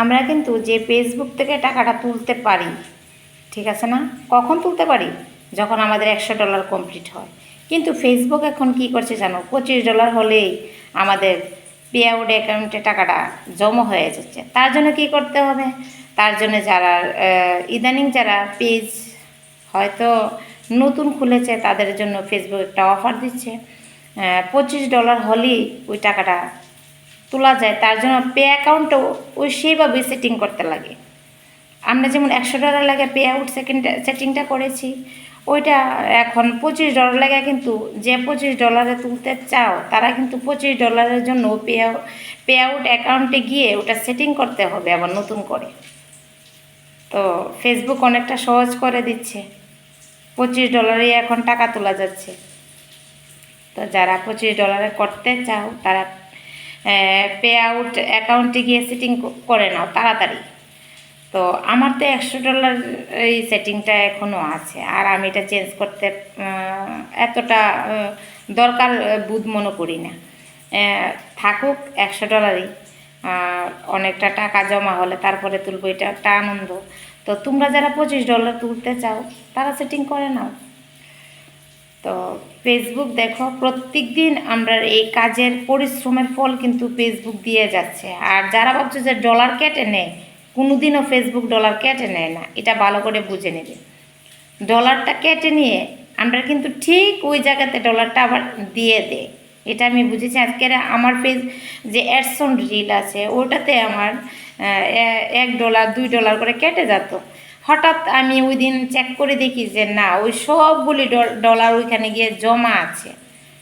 আমরা কিন্তু যে ফেসবুক থেকে টাকাটা তুলতে পারি, ঠিক আছে না? কখন তুলতে পারি? যখন আমাদের একশো ডলার কমপ্লিট হয়। কিন্তু ফেসবুক এখন কি করছে জানো? পঁচিশ ডলার হলেই আমাদের পে আউট অ্যাকাউন্টে টাকাটা জমা হয়ে যাচ্ছে। তার জন্য কি করতে হবে? তার জন্য যারা ইদানিং যারা পেজ হয়তো নতুন খুলেছে, তাদের জন্য ফেসবুক একটা অফার দিচ্ছে। পঁচিশ ডলার হলেই ওই টাকাটা তোলা যায়, তার জন্য পে অ্যাকাউন্টও ওই সেইভাবে সেটিং করতে লাগে। আমরা যেমন একশো ডলার লাগে পে আউট সেকেন্ড সেটিংটা করেছি, ওইটা এখন পঁচিশ ডলার লাগে কিন্তু যে পঁচিশ ডলারে তুলতে চাও, তারা কিন্তু পঁচিশ ডলারের জন্য পে পে আউট অ্যাকাউন্টে গিয়ে ওটা সেটিং করতে হবে আবার নতুন করে। তো ফেসবুক অনেকটা সহজ করে দিচ্ছে। পঁচিশ ডলারে এখন টাকা তোলা যাচ্ছে। তো যারা পঁচিশ ডলারে করতে চাও, তারা পে আউট অ্যাকাউন্টে গিয়ে সেটিং করে নাও, তাড়াতাড়ি। তো আমার তো একশো ডলার এই সেটিংটা এখনও আছে, আর আমি এটা চেঞ্জ করতে এতটা দরকার বুধ মনে করি না। থাকুক, একশো ডলারই অনেকটা টাকা জমা হলে তারপরে তুলবো, এটা একটা আনন্দ। তো তোমরা যারা পঁচিশ ডলার তুলতে চাও, তারা সেটিং করে নাও। তো ফেসবুক দেখো প্রত্যেক দিন আমরা এই কাজের পরিশ্রমের ফল কিন্তু ফেসবুক দিয়ে যাচ্ছে। আর যারা ভাবছে যে ডলার কেটে নেয়, কোনোদিনও ফেসবুক ডলার কেটে নেয় না, এটা ভালো করে বুঝে নেবে। ডলারটা কেটে নিয়ে আমরা কিন্তু ঠিক ওই জায়গাতে ডলারটা আবার দিয়ে দেয় এটা আমি বুঝেছি, আজকের আমার পেজ যে অ্যাডসন রিল আছে, ওটাতে আমার এক ডলার দুই ডলার করে কেটে যেত। হঠাৎ আমি ওই দিন চেক করে দেখি যে না, ওই সবগুলি ডল- ডলার ওইখানে গিয়ে জমা আছে।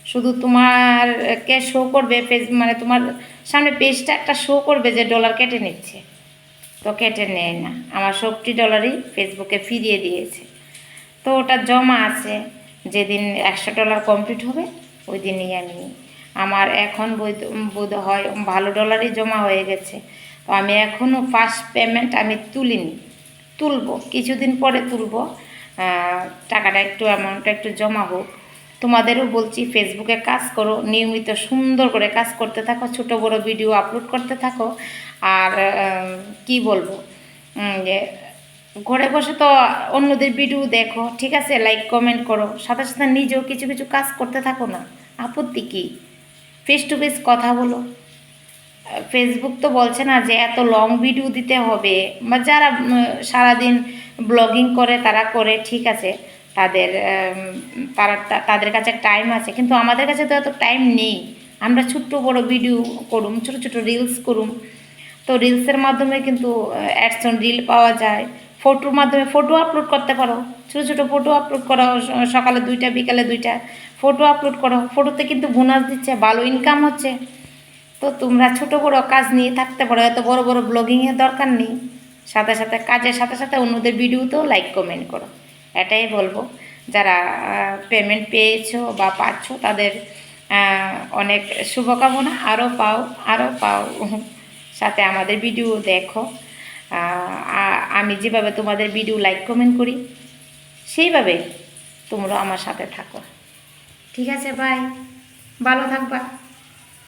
শুধু তোমার, কে শো করবে পেজ মানে তোমার সামনে পেজটা একটা শো করবে যে ডলার কেটে নিচ্ছে। তো কেটে নেয় না। আমার সবটি ডলারই ফেসবুকে ফিরিয়ে দিয়েছে। তো ওটা জমা আছে। যেদিন একশো ডলার কমপ্লিট হবে ওই দিনই আমি, আমার এখন বোধ হয় ভালো ডলারই জমা হয়ে গেছে। তো আমি এখনও ফার্স্ট পেমেন্ট আমি তুলিনি। তুলবো, কিছুদিন পরে তুলব। টাকাটা একটু অ্যামাউন্টটা একটু জমা হোক। তোমাদেরও বলছি ফেসবুকে কাজ করো, নিয়মিত সুন্দর করে কাজ করতে থাকো, ছোট বড় ভিডিও আপলোড করতে থাকো। আর কি বলব যে ঘরে বসে তো অন্যদের ভিডিও দেখো, ঠিক আছে? লাইক কমেন্ট করো। সাথে সাথে নিজেও কিছু কিছু কাজ করতে থাকো না। আপত্তি কী? ফেস টু ফেস কথা বলো। ফেসবুক তো বলছে না যে এত লং ভিডিও দিতে হবে, বা যারা সারাদিন ব্লগিং করে তারা করে, ঠিক আছে। তাদের তারা তাদের কাছে টাইম আছে, কিন্তু আমাদের কাছে তো এত টাইম নেই। আমরা ছোট্ট বড় ভিডিও করুম, ছোট ছোট রিলস করুম। তো রিলসের মাধ্যমে কিন্তু অ্যাডসন রিল পাওয়া যায়। ফটোর মাধ্যমে ফটো আপলোড করতে পারো। ছোটো ছোটো ফটো আপলোড করো সকালে দুইটা, বিকালে দুইটা। ফটো আপলোড করো। ফটোতে কিন্তু বোনাস দিচ্ছে, ভালো ইনকাম হচ্ছে। তো তোমরা ছোট বড় কাজ নিয়ে থাকতে পারো, এত বড় বড় ব্লগিংয়ের দরকার নেই। সাথে সাথে কাজের সাথে সাথে অন্যদের ভিডিওতেও লাইক কমেন্ট করো। এটাই বলব। যারা পেমেন্ট পেয়েছ বা পাচ্ছ, তাদের অনেক শুভকামনা। আরও পাও আরও পাও। সাথে আমাদের ভিডিও দেখো। আমি যেভাবে তোমাদের ভিডিও লাইক কমেন্ট করি সেইভাবে তোমরা আমার সাথে থাকো। ঠিক আছে বাই ভালো থাকবা।